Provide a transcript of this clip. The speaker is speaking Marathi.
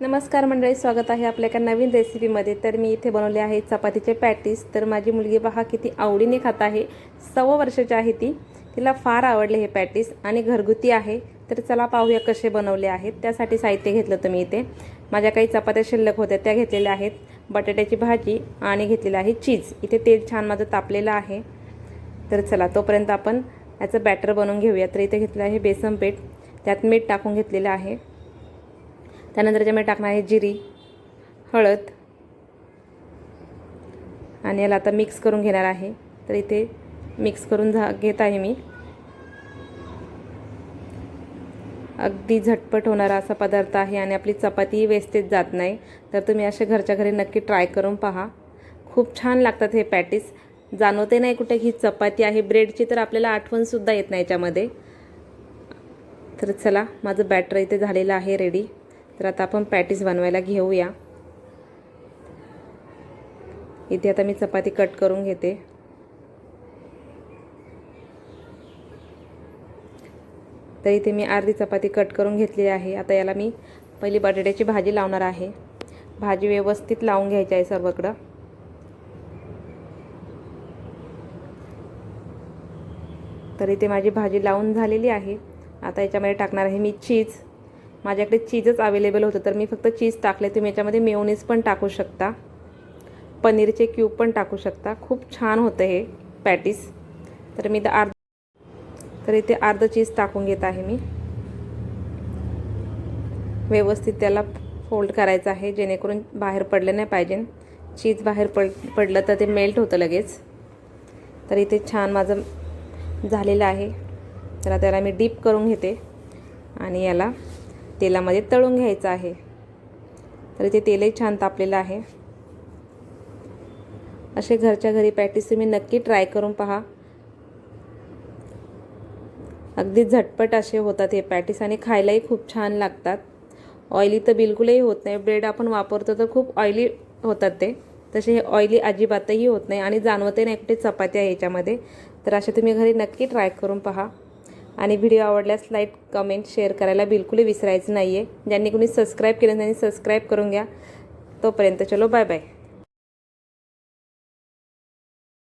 नमस्कार मंडळी स्वागत आहे आपल्या एका नवीन रेसिपीमध्ये तर मी इथे बनवले आहे चपातीचे पॅटीस. तर माझी मुलगी पहा किती आवडीने खात आहे. सव्वा वर्षाची आहे ती. तिला फार आवडले हे पॅटीस आणि घरगुती आहे. तर चला पाहूया कसे बनवले आहेत. त्यासाठी साहित्य घेतलं होतं मी इथे. माझ्या काही चपात्या शिल्लक होत्या त्या घेतलेल्या आहेत. बटाट्याची भाजी आणि घेतलेलं आहे चीज इथे तेल छान माझं तापलेलं आहे. तर चला तोपर्यंत आपण याचं बॅटर बनवून घेऊया. तर इथे घेतलं आहे बेसन पीठ. त्यात मीठ टाकून घेतलेलं आहे. त्यानंतर त्याच्यामध्ये टाकणार आहे जिरी हळद आणि याला आता मिक्स करून घेणार आहे. तर इथे मिक्स करून झा घेत आहे मी. अगदी झटपट होणारा असा पदार्थ आहे आणि आपली चपाती वेस्टेज जात नाही. तर तुम्ही असे घरच्या घरी नक्की ट्राय करून पहा. खूप छान लागतात हे पॅटीस जाणवते नाही कुठे ही चपाती आहे. ब्रेडची तर आपल्याला आठवणसुद्धा येत नाही याच्यामध्ये. तर चला माझं बॅटर इथे झालेलं आहे रेडी तर आता आपण पॅटीस बनवायला घेऊया. इथे आता मी चपाती कट करून घेते. तर इथे मी अर्धी चपाती कट करून घेतली आहे. आता याला मी पहिली बटाट्याची भाजी लावणार आहे. भाजी व्यवस्थित लावून घ्यायची आहे सर्वकडं. तर इथे माझी भाजी लावून झालेली आहे. आता याच्यामध्ये टाकणार आहे मी चीज. माझ्याकडे चीजच अवेलेबल होतं. तर मी फक्त चीज टाकले. तुम्ही याच्यामध्ये मेयोनीज पण टाकू शकता. पनीरचे क्यूब पण टाकू शकता. खूप छान होतं हे पॅटीस तर मी तर अर्ध तर इथे अर्ध चीज टाकून घेत आहे मी. व्यवस्थित त्याला फोल्ड करायचं आहे जेणेकरून बाहेर पडलं नाही पाहिजे. चीज बाहेर पड पडलं तर ते मेल्ट होतं लगेच. तर इथे छान माझं झालेलं आहे. त्याला त्याला मी डीप करून घेते. आणि याला तेलामध्ये तळून घ्यायचं आहे. तर इथे तेलही छान तापलेलं आहे. असे घरच्या घरी पॅटीस तुम्ही नक्की ट्राय करून पहा. अगदी झटपट असे होतात हे पॅटीस आणि खायलाही खूप छान लागतात. ऑइली तर बिलकुलही होत नाही. ब्रेड आपण वापरतो तर खूप ऑइली होतात ते. तसे हे ऑइली अजिबातही होत नाही आणि जाणवते नाही कुठे चपाती आहे याच्यामध्ये. तर असे तुम्ही घरी नक्की ट्राय करून पहा. आणि व्हिडिओ आवडल्यास लाईक कमेंट शेअर करायला बिलकुलही विसरायचं नाही आहे ज्यांनी कोणी सबस्क्राईब केलं त्यांनी सबस्क्राईब करून घ्या. तोपर्यंत चलो बाय बाय